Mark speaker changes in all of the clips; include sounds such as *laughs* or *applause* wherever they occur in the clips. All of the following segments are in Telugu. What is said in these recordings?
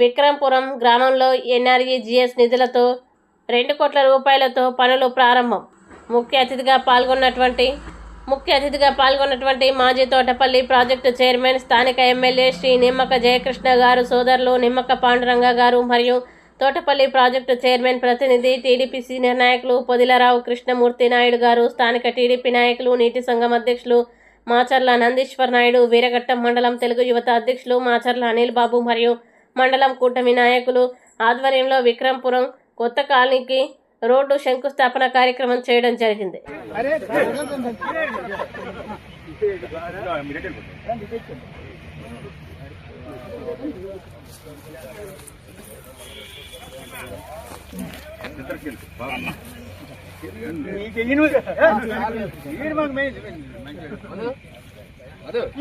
Speaker 1: విక్రంపురం గ్రామంలో ఎన్ఆర్ఈజీఎస్ నిధులతో రెండు కోట్ల రూపాయలతో పనులు ప్రారంభం. ముఖ్య అతిథిగా పాల్గొన్నటువంటి ముఖ్య అతిథిగా పాల్గొన్నటువంటి మాజీ తోటపల్లి ప్రాజెక్టు చైర్మన్ స్థానిక ఎమ్మెల్యే శ్రీ నిమ్మక జయకృష్ణ గారు సోదరులు నిమ్మక పాండురంగ గారు మరియు తోటపల్లి ప్రాజెక్టు చైర్మన్ ప్రతినిధి టీడీపీ సీనియర్ నాయకులు పొదిలరావు కృష్ణమూర్తి నాయుడు గారు స్థానిక టీడీపీ నాయకులు నీటి సంఘం అధ్యక్షులు మాచర్ల నందీశ్వర్ నాయుడు వీరఘట్టం మండలం తెలుగు యువత అధ్యక్షులు మాచర్ల అనిల్ బాబు మరియు మండలం కూటమి నాయకులు ఆధ్వర్యంలో విక్రమ్పురం కొత్త కాలనీకి రోడ్డు శంకుస్థాపన కార్యక్రమం చేయడం జరిగింది.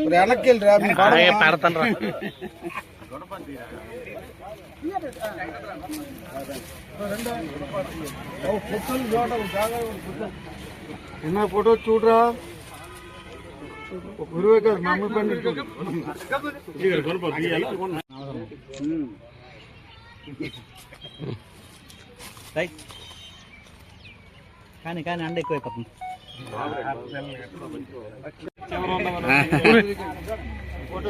Speaker 2: వెనక్కి వెళ్ళిరా *laughs* మీ చిన్న ఫోటో చూడరా? గురువే గారు మమ్మల్ని పని
Speaker 3: కానీ కానీ అండ ఎక్కువైపోతుంది *laughs*
Speaker 2: ఫోటో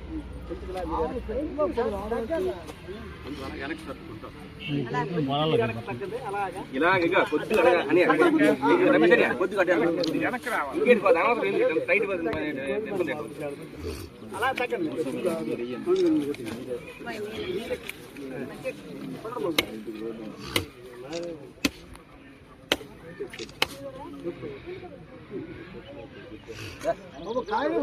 Speaker 4: ఇలాగ కొద్దిగా అని రమేష్ కొద్దిగా అడ్డ- ఇంకేంటి పోదు, అనవసరం ఎందుకు? సైడ్
Speaker 2: కాయలు